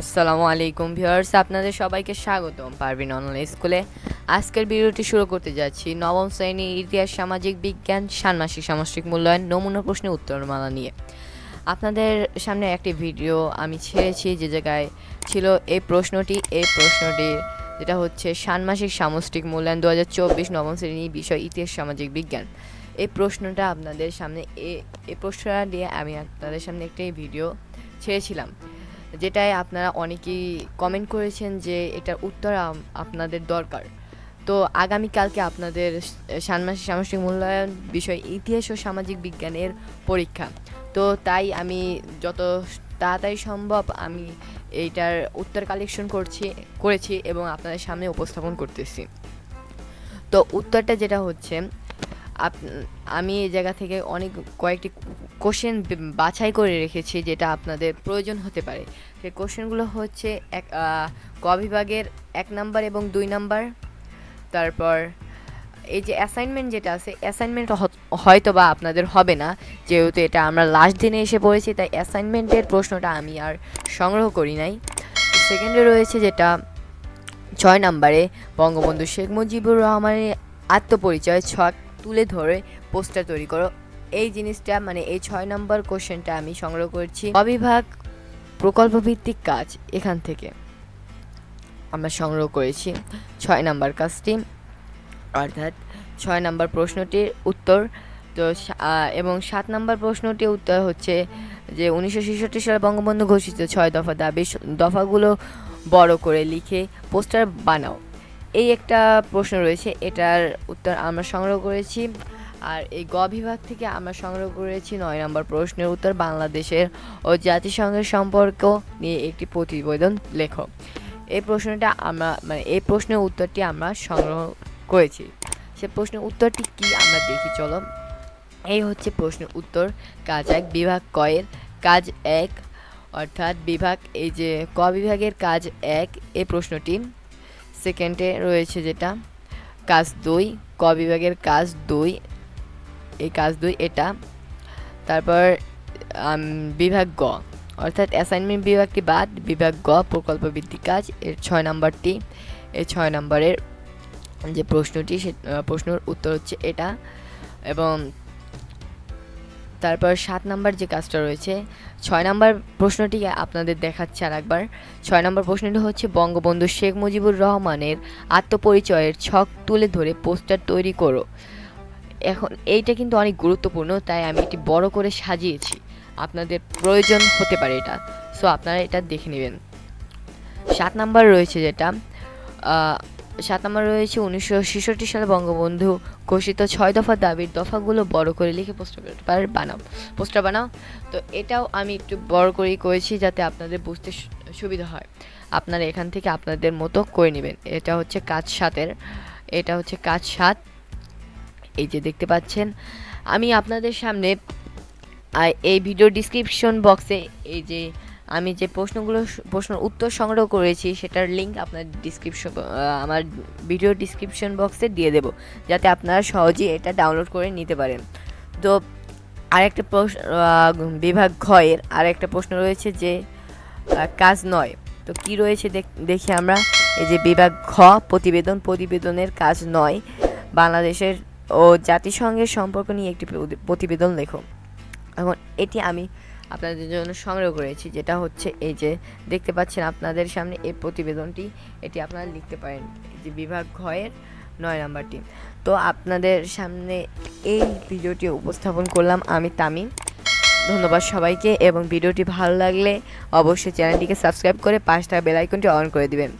আসসালামু আলাইকুম ভিউয়ার্স, আপনাদের সবাইকে স্বাগতম পারভিন অনলাইন স্কুলে। আজকের ভিডিওটি শুরু করতে যাচ্ছি। নবম শ্রেণি ইতিহাস, সামাজিক বিজ্ঞান, ষান্মাসিক সামষ্টিক মূল্যায়ন, নমুনা প্রশ্নের উত্তরমালা নিয়ে। আপনাদের সামনে একটি ভিডিও আমি ছেড়েছি, যে জায়গায় ছিল এই প্রশ্নটি। এই প্রশ্নটি যেটা হচ্ছে, ষান্মাসিক সামষ্টিক মূল্যায়ন দু হাজার চব্বিশ নবম শ্রেণি বিষয়, ইতিহাস, সামাজিক বিজ্ঞান। এই প্রশ্নটা আপনাদের সামনে এই প্রশ্নটা দিয়ে আমি আপনাদের সামনে একটি ভিডিও ছেড়েছিলাম। যেটায় আপনারা অনেকেই কমেন্ট করেছেন যে এটার উত্তর আপনাদের দরকার। তো আগামীকালকে আপনাদের ষান্মাসিক সামষ্টিক মূল্যায়ন বিষয় ইতিহাস ও সামাজিক বিজ্ঞানের পরীক্ষা। তো তাই আমি যত তাড়াতাড়ি সম্ভব আমি এইটার উত্তর কালেকশন করছি, করেছি এবং আপনাদের সামনে উপস্থাপন করতেছি। তো উত্তরটা যেটা হচ্ছে আমি এই জায়গা থেকে অনেক কয়েকটি কোশ্চেন বাছাই করে রেখেছি যেটা আপনাদের প্রয়োজন হতে পারে। সেই কোশ্চেনগুলো হচ্ছে এক ক বিভাগের এক নাম্বার এবং দুই নাম্বার তারপর এই যে অ্যাসাইনমেন্ট যেটা আছে অ্যাসাইনমেন্ট হয়তো বা আপনাদের হবে না, যেহেতু এটা আমরা লাস্ট দিনে এসে পড়েছি, তাই অ্যাসাইনমেন্টের প্রশ্নটা আমি আর সংগ্রহ করি নাই। সেকেন্ডে রয়েছে যেটা, ছয় নম্বরে বঙ্গবন্ধু শেখ মুজিবুর রহমানের আত্মপরিচয়, ছক তুলে ধরে পোস্টার তৈরি করো। এই জিনিসটা মানে এই ছয় নম্বর কোশ্চেনটা আমি সংগ্রহ করছি। অবিভাগ প্রকল্প ভিত্তিক কাজ এখান থেকে আমরা সংগ্রহ করেছি ছয় নম্বর কাজটি। অর্থাৎ ছয় নম্বর প্রশ্নটির উত্তর, তো এবং সাত নম্বর প্রশ্নটির উত্তর হচ্ছে যে উনিশশো ছেষট্টি সালে বঙ্গবন্ধু ঘোষিত ছয় দফা দাবি দফাগুলো বড় করে লিখে পোস্টার বানাও। এই একটা প্রশ্ন রয়েছে, এটার উত্তর আমরা সংগ্রহ করেছি। আর এই গ বিভাগ থেকে আমরা সংগ্রহ করেছি নয় নম্বর প্রশ্নের উত্তর, বাংলাদেশের ও জাতিসংঘের সম্পর্ক নিয়ে একটি প্রতিবেদন লেখো এই প্রশ্নটা আমরা মানে এই প্রশ্নের উত্তরটি আমরা সংগ্রহ করেছি। সে প্রশ্নের উত্তরটি কি আমরা দেখি, চলো। এই হচ্ছে প্রশ্নের উত্তর। কাজ এক, বিভাগ কয়ের কাজ এক, অর্থাৎ বিভাগ, এই যে ক বিভাগের কাজ এক, এই প্রশ্নটি সেকেন্ডে রয়েছে যেটা। কাজ দুই, ক বিভাগের কাজ দুই এই কাজ দুই, এটা। তারপর বিভাগ গ। অর্থাৎ অ্যাসাইনমেন্ট বিভাগটি বাদ, বিভাগ গ, প্রকল্প ভিত্তিক কাজ। এর ছয় নম্বরটি, এই ছয় নম্বরের যে প্রশ্নটি, সে প্রশ্নের উত্তর হচ্ছে এটা। এবং তারপর সাত নাম্বার যে কাজটা রয়েছে, ছয় নাম্বার প্রশ্নটি আপনাদের দেখাচ্ছে আর একবার ছয় নম্বর প্রশ্নটি হচ্ছে, বঙ্গবন্ধু শেখ মুজিবুর রহমানের আত্মপরিচয়ের ছক তুলে ধরে পোস্টার তৈরি করো। এখন এইটা কিন্তু অনেক গুরুত্বপূর্ণ, তাই আমি এটি বড় করে সাজিয়েছি। আপনাদের প্রয়োজন হতে পারে এটা। সো আপনারা এটা দেখে নেবেন। সাত নাম্বার রয়েছে যেটা সাত নম্বর রয়েছে উনিশশো ছেষট্টি সালে বঙ্গবন্ধু ঘোষিত ছয় দফা দাবির দফাগুলো বড় করে লিখে পোস্টার বানাও পোস্টার বানাও। তো এটাও আমি একটু বড় করেই করেছি যাতে আপনাদের বুঝতে সুবিধা হয়। আপনারা এখান থেকে আপনাদের মতো করে নেবেন। এটা হচ্ছে কাজ সাতের, এটা হচ্ছে কাজ সাত। এই যে দেখতে পাচ্ছেন, আমি আপনাদের সামনে এই ভিডিও ডিসক্রিপশন বক্সে এই যে আমি যে প্রশ্নগুলো, প্রশ্নের উত্তর সংগ্রহ করেছি, সেটার লিঙ্ক আপনার ডিসক্রিপশন আমার ভিডিও ডিসক্রিপশন বক্সে দিয়ে দেব, যাতে আপনারা সহজেই এটা ডাউনলোড করে নিতে পারেন। তো আরেকটা প্রশ্ন বিভাগ ঘয়ের আরেকটা প্রশ্ন রয়েছে যে কাজ নয়। তো কি রয়েছে দেখি আমরা, এই যে বিভাগ ঘ প্রতিবেদন, প্রতিবেদনের কাজ নয়, বাংলাদেশের ও জাতিসংঘের সম্পর্ক নিয়ে একটি প্রতিবেদন লেখো। এখন এটি আমি আপনাদের জন্য সংগ্রহ করেছি, যেটা হচ্ছে এই যে দেখতে পাচ্ছেন আপনাদের সামনে এই প্রতিবেদনটি, এটি আপনারা লিখতে পারেন। যে বিভাগ ঘয়ের নয় নাম্বারটি। তো আপনাদের সামনে এই ভিডিওটি উপস্থাপন করলাম আমি তামিম। ধন্যবাদ সবাইকে এবং ভিডিওটি ভালো লাগলে অবশ্যই চ্যানেলটিকে সাবস্ক্রাইব করে পাঁচটা বেল আইকনটি অন করে দিবেন।